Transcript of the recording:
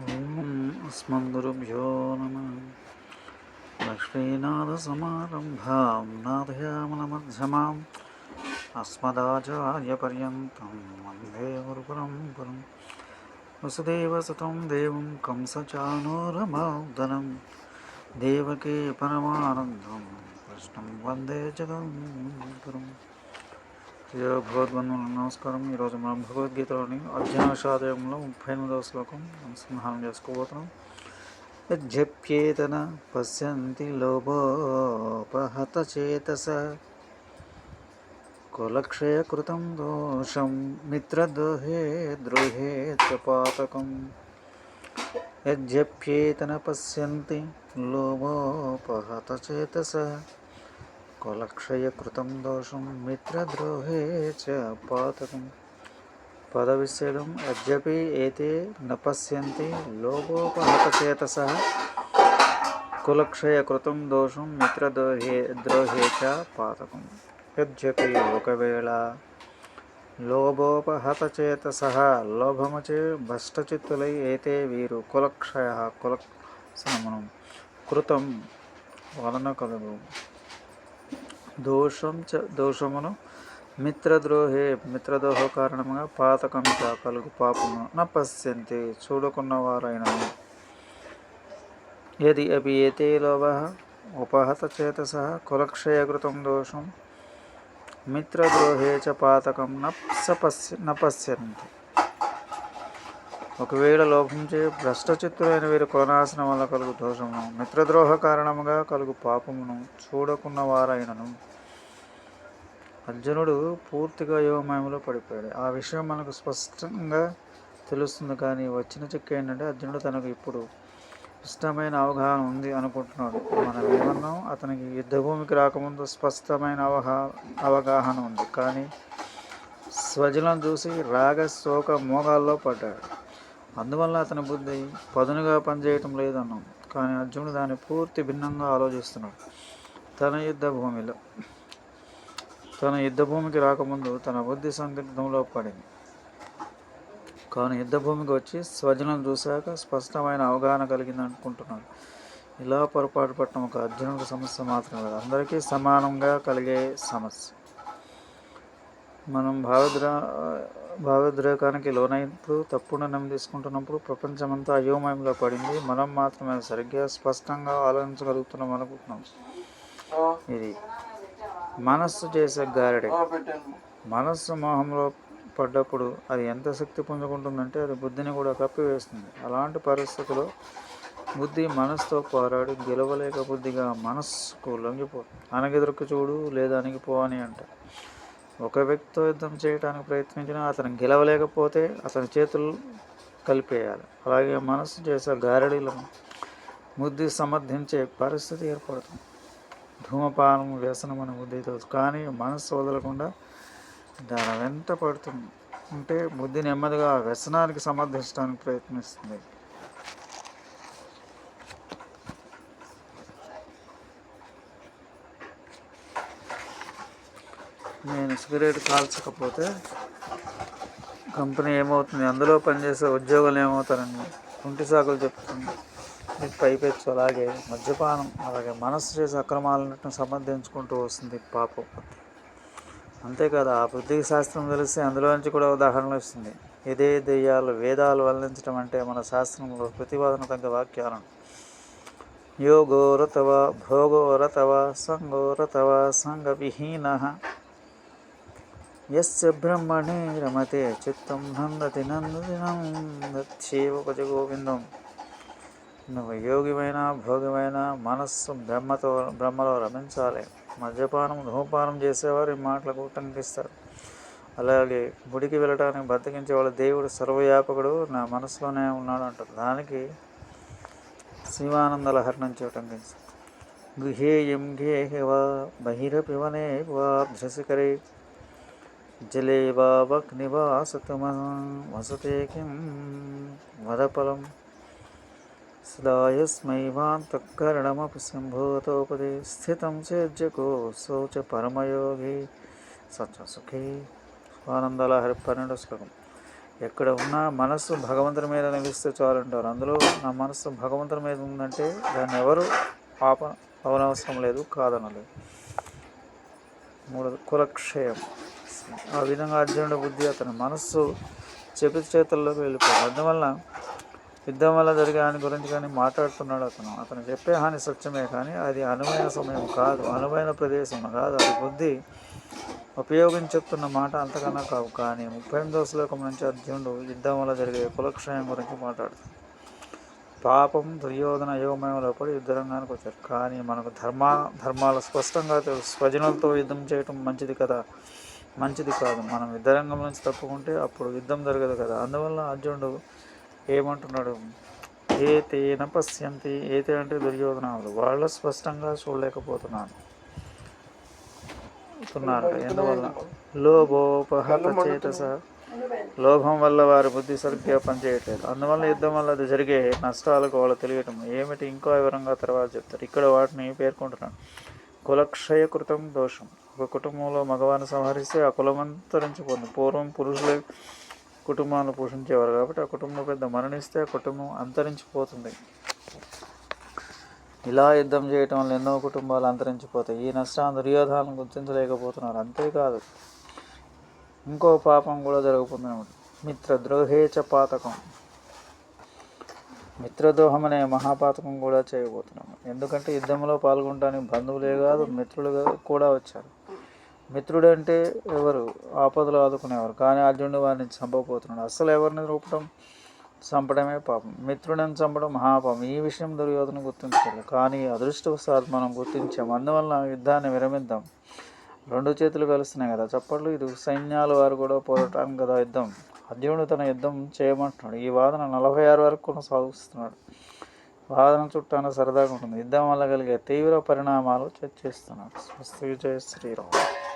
अस्मद्गुरुभ्यो नमः। लक्ष्मीनाथसमारम्भां नादयामनमध्यमाम् अस्मदाचार्यपर्यन्तं, वंदे गुरुपुरं पुरं वसुदेवसुतं देवं, कंसचानूरमार्दनं, देवके परमानन्दं, कृष्णं वंदे जगं ప్రియ భగవద్బంధువులు నమస్కారం. ఈరోజు మనం భగవద్గీతలోని అధ్యాశాదయంలో ముప్పై ఎనిమిదవ శ్లోకం అనుసంధానం చేసుకోబోతున్నాం. యజ్జప్యేతన పశ్యంతి లోభోపహత చేతస కులక్షయకృతం దోషం మిత్రద్రోహే ద్రోహే చ యజ్జప్యేతన పశ్యంతి లోభోపహత చేతస కులక్షయకృతం దోషం మిత్రద్రోహే చ పాతకం. పదవిచ్ఛేదం అద్యపి ఏతే న పశ్యంతి లోభోపహతచేతస కులక్షయకృతం దోషం మిత్రద్రోహే ద్రోహే చ పాతకం. యద్యపి ఒకవేళ లోభోపహతచేతస లోభముచే భ్రష్టచిత్తులై ఏతే వీరు కులక్షయ కుల మనం కృతం వలన కలుగు. దోషం చ దోషమును మిత్రద్రోహే మిత్రద్రోహ కారణంగా పాతకం చ కలుగు పాపము నపశ్యంతి చూడకున్న వారైన యది అవి ఏతే లోభ ఉపహత చేతస? కులక్షయకృతం దోషం. మిత్రద్రోహే చ పాతకం న స పశ్య ఒకవేళ లోపంచే భ్రష్టచిత్తులైన వీరి కులనాశనం వల్ల కలుగు దోషమును మిత్రద్రోహ కారణముగా కలుగు పాపమును చూడకున్న వారైనను అర్జునుడు పూర్తిగా యోగమయంలో పడిపోయాడు. ఆ విషయం మనకు స్పష్టంగా తెలుస్తుంది కానీ వచ్చిన చిక్క ఏంటంటే అర్జునుడు తనకు ఇప్పుడు ఇష్టమైన అవగాహన ఉంది అనుకుంటున్నాడు. మనం ఏమన్నాం అతనికి యుద్ధభూమికి రాకముందు స్పష్టమైన అవగా అవగాహన ఉంది. కానీ స్వజలను చూసి రాగ శోక మోగాల్లో పడ్డాడు. అందువల్ల అతని బుద్ధి పదునుగా పనిచేయటం లేదన్నాం. కానీ అర్జునుడు దాన్ని పూర్తి భిన్నంగా ఆలోచిస్తున్నాడు. తన యుద్ధ భూమిలో తన యుద్ధ భూమికి రాకముందు తన బుద్ధి సందిగ్ధంలో పడింది. కానీ యుద్ధ భూమికి వచ్చి స్వజనం చూశాక స్పష్టమైన అవగాహన కలిగింది అనుకుంటున్నాడు. ఇలా పొరపాటు పట్టడం ఒక అర్జునుడి సమస్య మాత్రమే కాదు. అందరికీ సమానంగా కలిగే సమస్య. మనం భావద్రా భావోద్రేకానికి లోనైనప్పుడు తప్పుడు నిర్ణయం తీసుకుంటున్నప్పుడు ప్రపంచమంతా అయోమయంలో పడింది. మనం మాత్రమే సరిగ్గా స్పష్టంగా ఆలోచించగలుగుతున్నాం అనుకుంటున్నాం. ఇది మనస్సు చేసే గారడే. మనస్సు మోహంలో పడ్డప్పుడు అది ఎంత శక్తి పుంజుకుంటుందంటే అది బుద్ధిని కూడా కప్పివేస్తుంది. అలాంటి పరిస్థితుల్లో బుద్ధి మనసుతో పోరాడి గెలవలేక బుద్ధిగా మనస్సుకు లొంగిపో అనగెదురుకు చూడు లేదా అణిగిపో అని అంటారు. ఒక వ్యక్తితో యుద్ధం చేయడానికి ప్రయత్నించినా అతను గెలవలేకపోతే అతని చేతులు కలిపేయాలి. అలాగే మనసు చేసే గారడీలను ముద్ది సమర్థించే పరిస్థితి ఏర్పడుతుంది. ధూమపానం వ్యసనం అనే బుద్ధి కానీ మనస్సు వదలకుండా దాని వెంట పడుతుంది. అంటే బుద్ధి నెమ్మదిగా వ్యసనానికి సమర్థించడానికి ప్రయత్నిస్తుంది. నేను సిగరెట్ కాల్చకపోతే కంపెనీ ఏమవుతుంది? అందులో పనిచేసే ఉద్యోగులు ఏమవుతారని కుంటి సాకులు చెప్తుంది. పైపెచ్చు అలాగే మద్యపానం అలాగే మనసు చేసే అక్రమాలను సమర్థించుకుంటూ వస్తుంది పాపం. అంతేకాదు ఆ బుద్ధికి శాస్త్రం తెలిస్తే అందులో నుంచి కూడా ఉదాహరణలు వస్తుంది. ఇదే దెయ్యాలు వేదాలు వల్లించడం అంటే మన శాస్త్రంలో ప్రతిపాదన తగ్గ వాక్యాలను. యోగోరతవ భోగోరతవ సంగోరతవ సంగవిహీన యస్య బ్రహ్మణే రమతే చిత్తం నందతి నందతి నందత్యేవ భజ గోవిందం నువ్వు యోగివైన భోగివైన మనస్సు బ్రహ్మతో బ్రహ్మలో రమించాలి. మద్యపానం ధూమపానం చేసేవారు ఈ మాటలకు ఉటంకిస్తారు అలాగే గుడికి వెళ్ళడానికి బతికించే వాళ్ళ దేవుడు సర్వవ్యాపకుడు నా మనసులోనే ఉన్నాడు అంటారు. దానికి శివానంద లహరి నుంచి ఉటంకించారు గృహేయం గేహవా బహిరపివనే వా ధృసికరే వాగ్నివాసతమ వసతే కిం వదఫలం సదాయస్మైవాంతఃకరణమపి సంభూతోపదే స్థితం చేజ్యకోసౌ చ పరమయోగి సత్వసుఖీ స్వానందలహరి పన్నెండు శ్లోకం. ఎక్కడ ఉన్నా మనస్సు భగవంతుని మీద నిలిస్తే చాలంటారు అందులో నా మనస్సు భగవంతుని మీద ఉందంటే దాన్ని ఎవరు ఆప అవనవసరం లేదు కాదనలేదు. మూడు కులక్షయం. ఆ విధంగా అర్జునుడి బుద్ధి అతని మనస్సు చెపి చేతుల్లోకి వెళ్ళిపోయింది. అందువల్ల యుద్ధం వల్ల జరిగే హాని గురించి కానీ మాట్లాడుతున్నాడు అతను. అతను చెప్పే హాని సత్యమే కానీ అది అనువైన సమయం కాదు. అనువైన ప్రదేశం కాదు. అది బుద్ధి ఉపయోగించి చెప్తున్న మాట అంతకన్నా కావు. కానీ ముప్పై ఎనిమిదవ శ్లోకం నుంచి అర్జునుడు యుద్ధం వల్ల జరిగే కులక్షయం గురించి మాట్లాడుతుంది పాపం దుర్యోధన యోగమయంలో పడి యుద్ధరంగానికి వచ్చారు. కానీ మనకు ధర్మ ధర్మాలు స్పష్టంగా తెలుసు స్వజనులతో యుద్ధం చేయటం మంచిది కదా. మంచిది కాదు. మనం యుద్ధరంగం నుంచి తప్పుకుంటే అప్పుడు యుద్ధం జరగదు కదా. అందువల్ల అర్జునుడు ఏమంటున్నాడు? ఏ తేన పశ్యంతి. ఏతే అంటే దుర్యోధనాలు వాళ్ళు స్పష్టంగా చూడలేకపోతున్నాను. తున్నారు. ఎందువల్ల? లోభోపహత చేతస లోభం వల్ల వారి బుద్ధి సరిగ్గా పనిచేయట్లేదు. అందువల్ల యుద్ధం వల్ల అది జరిగే నష్టాలకు వాళ్ళు తెలియటం. ఏమిటి? ఇంకో వివరంగా తర్వాత చెప్తారు. ఇక్కడ వాటిని పేర్కొంటున్నాను. కులక్షయకృతం దోషం. ఒక కుటుంబంలో మగవారిని సంహరిస్తే ఆ కులం అంతరించిపోతుంది. పూర్వం పురుషులే కుటుంబాలను పోషించేవారు కాబట్టి ఆ కుటుంబం పెద్ద మరణిస్తే ఆ కుటుంబం అంతరించిపోతుంది. ఇలా యుద్ధం చేయటం వల్ల ఎన్నో కుటుంబాలు అంతరించిపోతాయి. ఈ నష్టాన్ని దుర్యోధాలను గుర్తించలేకపోతున్నారు. అంతేకాదు ఇంకో పాపం కూడా జరుగుతుంది మిత్రద్రోహేచ పాతకం. మిత్రద్రోహం అనే మహాపాతకం కూడా చేయబోతున్నాము. ఎందుకంటే యుద్ధంలో పాల్గొనడానికి బంధువులే కాదు మిత్రులు కూడా వచ్చారు. మిత్రుడు అంటే ఎవరు? ఆపదలు ఆదుకునేవారు. కానీ అర్జునుడు వారిని చంపబోతున్నాడు. అసలు ఎవరిని రూపడం? చంపడమే పాపం. మిత్రుడిని చంపడం మహాపాపం. ఈ విషయం దుర్యోధన గుర్తించలేదు. కానీ అదృష్టవశాత్ మనం గుర్తించాం. అందువల్ల యుద్ధాన్ని విరమిద్దాం. రెండు చేతులు కలుస్తున్నాయి కదా చప్పట్లు. ఇది సైన్యాల వారు కూడా పోరాటం కదా యుద్ధం. అర్జునుడు తన యుద్ధం చేయమంటున్నాడు. ఈ వాదన నలభై ఆరు వరకు కొనసాగిస్తున్నాడు. వాదన చుట్టాన సరదాగా ఉంటుంది. యుద్ధం వల్ల కలిగే తీవ్ర పరిణామాలు చర్చిస్తున్నాడు. స్వస్తి జయ శ్రీరామ్.